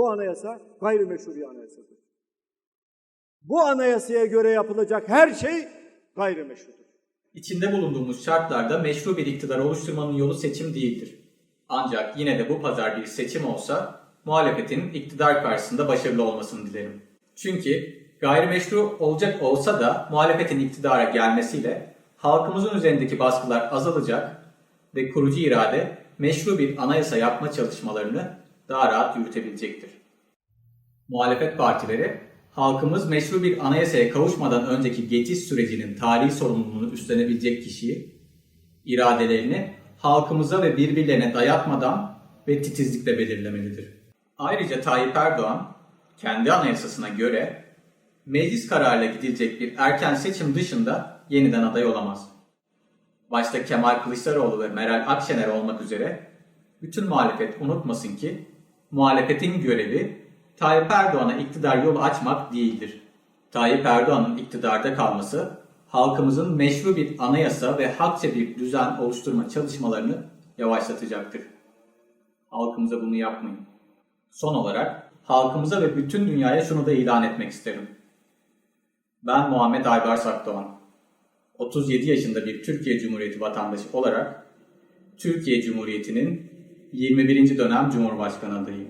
Bu anayasa gayrimeşru bir anayasadır. Bu anayasaya göre yapılacak her şey gayrimeşrudur. İçinde bulunduğumuz şartlarda meşru bir iktidar oluşturmanın yolu seçim değildir. Ancak yine de bu pazar bir seçim olsa muhalefetin iktidar karşısında başarılı olmasını dilerim. Çünkü gayrimeşru olacak olsa da muhalefetin iktidara gelmesiyle halkımızın üzerindeki baskılar azalacak ve kurucu irade meşru bir anayasa yapma çalışmalarını daha rahat yürütebilecektir. Muhalefet partileri halkımız meşru bir anayasaya kavuşmadan önceki geçiş sürecinin tarihi sorumluluğunu üstlenebilecek kişiyi, iradelerini halkımıza ve birbirlerine dayatmadan ve titizlikle belirlemelidir. Ayrıca Tayyip Erdoğan kendi anayasasına göre meclis kararıyla gidilecek bir erken seçim dışında yeniden aday olamaz. Başta Kemal Kılıçdaroğlu ve Meral Akşener olmak üzere bütün muhalefet unutmasın ki muhalefetin görevi Tayyip Erdoğan'a iktidar yolu açmak değildir. Tayyip Erdoğan'ın iktidarda kalması halkımızın meşru bir anayasa ve hakça bir düzen oluşturma çalışmalarını yavaşlatacaktır. Halkımıza bunu yapmayın. Son olarak halkımıza ve bütün dünyaya şunu da ilan etmek isterim. Ben Muhammed Aybars Akdoğan. 37 yaşında bir Türkiye Cumhuriyeti vatandaşı olarak Türkiye Cumhuriyeti'nin 21. dönem Cumhurbaşkanı adayıyım.